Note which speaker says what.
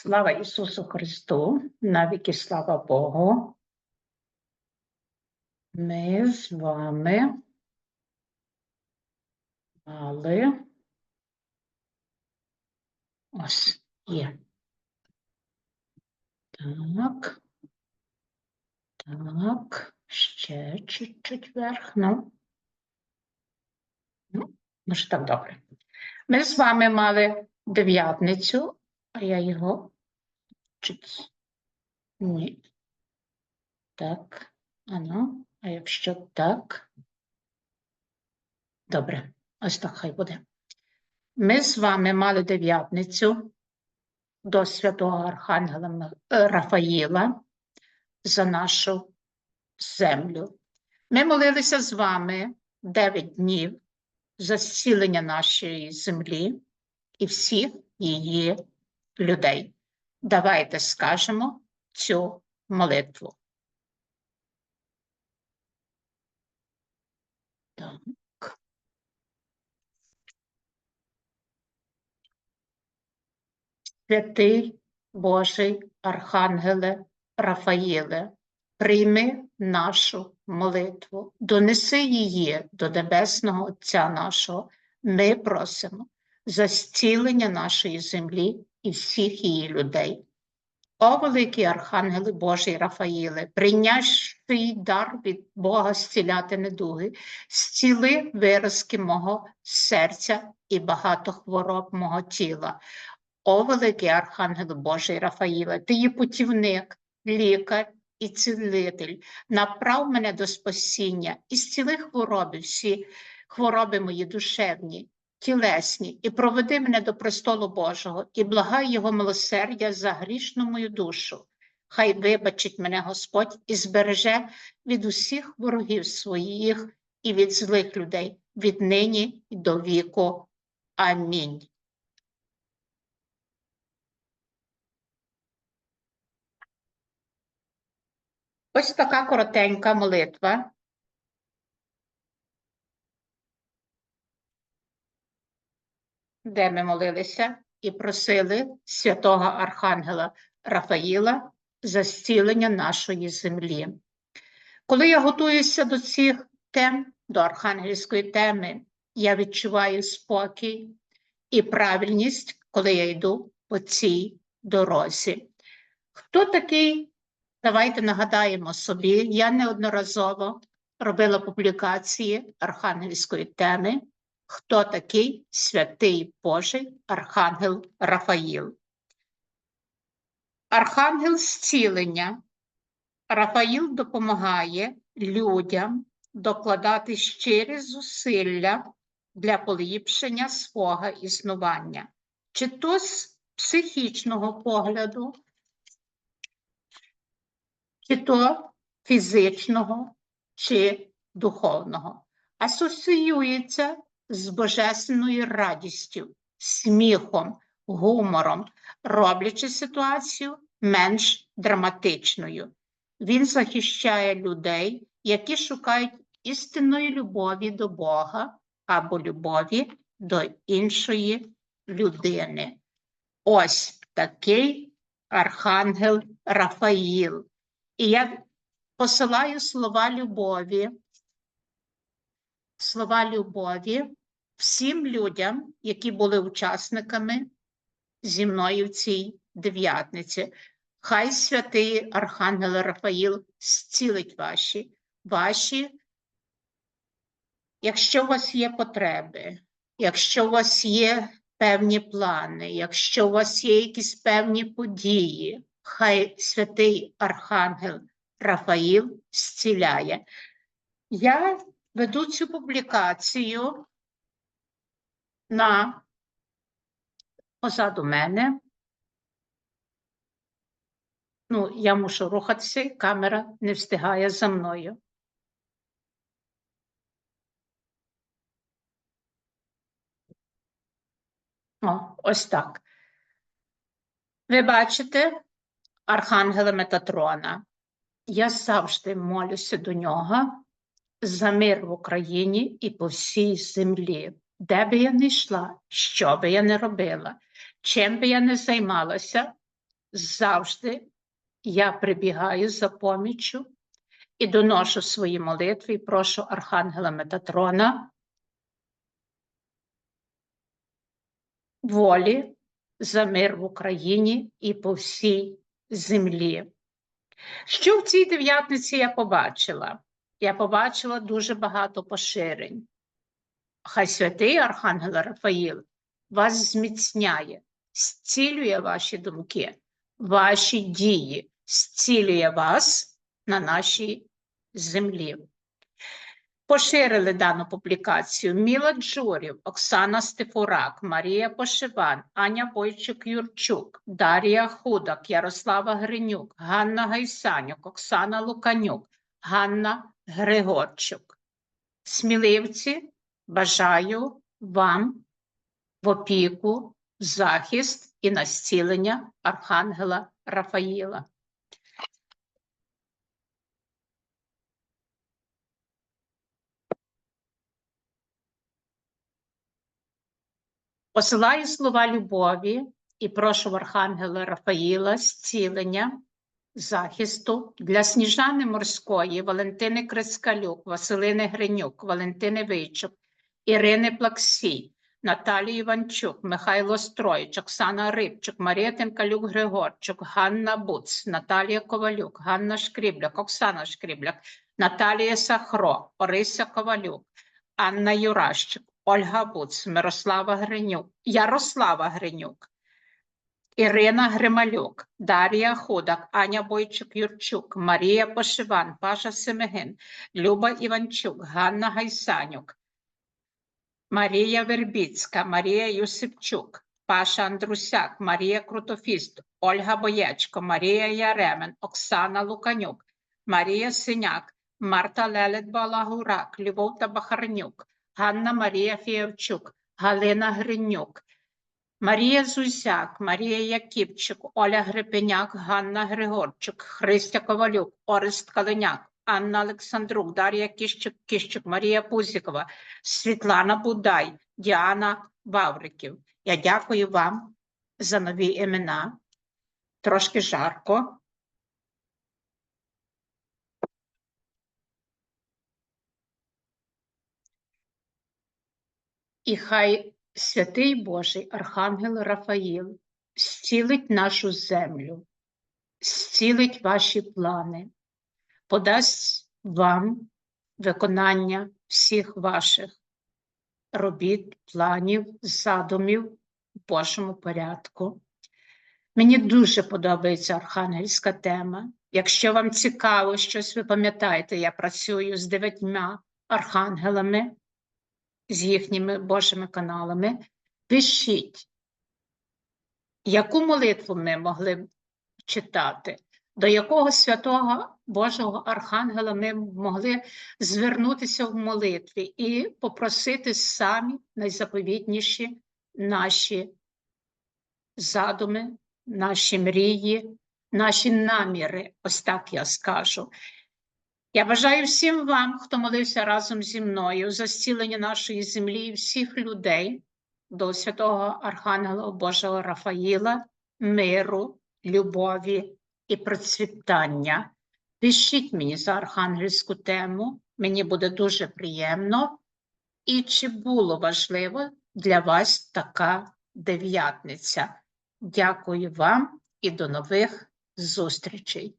Speaker 1: Слава Ісусу Христу, навіки слава Богу. Ми з вами мали ось є. Так. Так, ще чуть-чуть вверх. Ну. Ну, може так добре. Ми з вами мали дев'ятницю, а я його чуть. Ні. Так, ану, а якщо так. Добре, ось так хай буде. Ми з вами мали дев'ятницю до святого Архангела е, Рафаїла за нашу землю. Ми молилися з вами 9 днів за зцілення нашої землі і всіх її людей. Давайте скажемо цю молитву. Так. Святий Божий Архангеле Рафаїле, прийми нашу молитву, донеси її до Небесного Отця нашого. Ми просимо за зцілення нашої землі і всіх її людей. О, великий Архангеле Божий Рафаїле, прийнявши дар від Бога зціляти недуги, зціли виразки мого серця і багато хвороб мого тіла. О, великий Архангел Божий Рафаїле, ти є путівник, лікар і цілитель. Направ мене до спасіння і зціли хвороби всі, хвороби мої душевні, тілесні, і проведи мене до престолу Божого, і благай Його милосердя за грішну мою душу. Хай вибачить мене Господь і збереже від усіх ворогів своїх і від злих людей, від нині і до віку. Амінь. Ось така коротенька молитва. Де ми молилися і просили святого Архангела Рафаїла за зцілення нашої землі. Коли я готуюся до цих тем, до архангельської теми, я відчуваю спокій і правильність, коли я йду по цій дорозі. Хто такий Давайте нагадаємо собі, я неодноразово робила публікації архангельської теми Хто такий святий Божий Архангел Рафаїл? Архангел зцілення. Рафаїл допомагає людям докладати щирі зусилля для поліпшення свого існування, чи то з психічного погляду, чи то фізичного, чи духовного, асоціюється з божественною радістю, сміхом, гумором, роблячи ситуацію менш драматичною. Він захищає людей, які шукають істинної любові до Бога або любові до іншої людини. Ось такий архангел Рафаїл. І я посилаю слова любові, слова любові всім людям, які були учасниками зі мною в цій дев'ятниці. Хай святий Архангел Рафаїл зцілить ваші, ваші, якщо у вас є потреби, якщо у вас є певні плани, якщо у вас є якісь певні події, хай святий Архангел Рафаїл зціляє. Я веду цю публікацію на позаду мене. Ну, я мушу рухатися, камера не встигає за мною. О, ось так. Ви бачите Архангела Метатрона. Я завжди молюся до нього за мир в Україні і по всій землі, де би я не йшла, що би я не робила, чим би я не займалася, завжди я прибігаю за поміччю і доношу свої молитви і прошу Архангела Метатрона волі за мир в Україні і по всій землі. Що в цій дев'ятниці я побачила? Я побачила дуже багато поширень. Хай святий Архангел Рафаїл вас зміцняє, зцілює ваші думки, ваші дії, зцілює вас на нашій землі. Поширили дану публікацію Міла Джурів, Оксана Стефурак, Марія Пошиван, Аня Бойчук-Юрчук, Дар'я Худак, Ярослава Гринюк, Ганна Гайсанюк, Оксана Луканюк, Ганна Григорчук. Сміливці, бажаю вам в опіку, захист і на зцілення Архангела Рафаїла. Посилаю слова любові і прошу Архангела Рафаїла зцілення, захисту для Сніжани Морської, Валентини Крискалюк, Василини Гринюк, Валентини Вийчук, Ірини Плаксій, Наталії Іванчук, Михайло Стройч, Оксана Рибчук, Марія Тенкалюк Григорчук, Ганна Буц, Наталія Ковалюк, Ганна Шкрібляк, Оксана Шкрібляк, Наталія Сахро, Орися Ковалюк, Анна Юращик, Ольга Буц, Мирослава Гринюк, Ярослава Гринюк, Ірина Грималюк, Дар'я Худак, Аня Бойчук-Юрчук, Марія Пошиван, Паша Семигин, Люба Іванчук, Ганна Гайсанюк, Марія Вербіцька, Марія Юсипчук, Паша Андрусяк, Марія Крутофіст, Ольга Боєчко, Марія Яремен, Оксана Луканюк, Марія Синяк, Марта Лелет Балагурак, Любов Табахарнюк, Ганна Марія Фіявчук, Галина Гринюк, Марія Зузяк, Марія Яківчук, Оля Грипеняк, Ганна Григорчук, Христя Ковалюк, Орест Калиняк, Анна Олександрук, Дар'я Кіщук, Кіщук, Марія Пузікова, Світлана Будай, Діана Вавриків. Я дякую вам за нові імена. Трошки жарко. І хай святий Божий Архангел Рафаїл зцілить нашу землю, зцілить ваші плани, подасть вам виконання всіх ваших робіт, планів, задумів в Божому порядку. Мені дуже подобається архангельська тема. Якщо вам цікаво щось, ви пам'ятаєте, я працюю з дев'ятьма архангелами, з їхніми Божими каналами. Пишіть, яку молитву ми могли б читати, до якого святого Божого Архангела ми могли звернутися в молитві і попросити самі найзаповітніші наші задуми, наші мрії, наші наміри, ось так я скажу. Я бажаю всім вам, хто молився разом зі мною за зцілення нашої землі і всіх людей до святого Архангела Божого Рафаїла, миру, любові і процвітання. Пишіть мені за архангельську тему, мені буде дуже приємно. І чи було важливо для вас така дев'ятниця? Дякую вам і до нових зустрічей.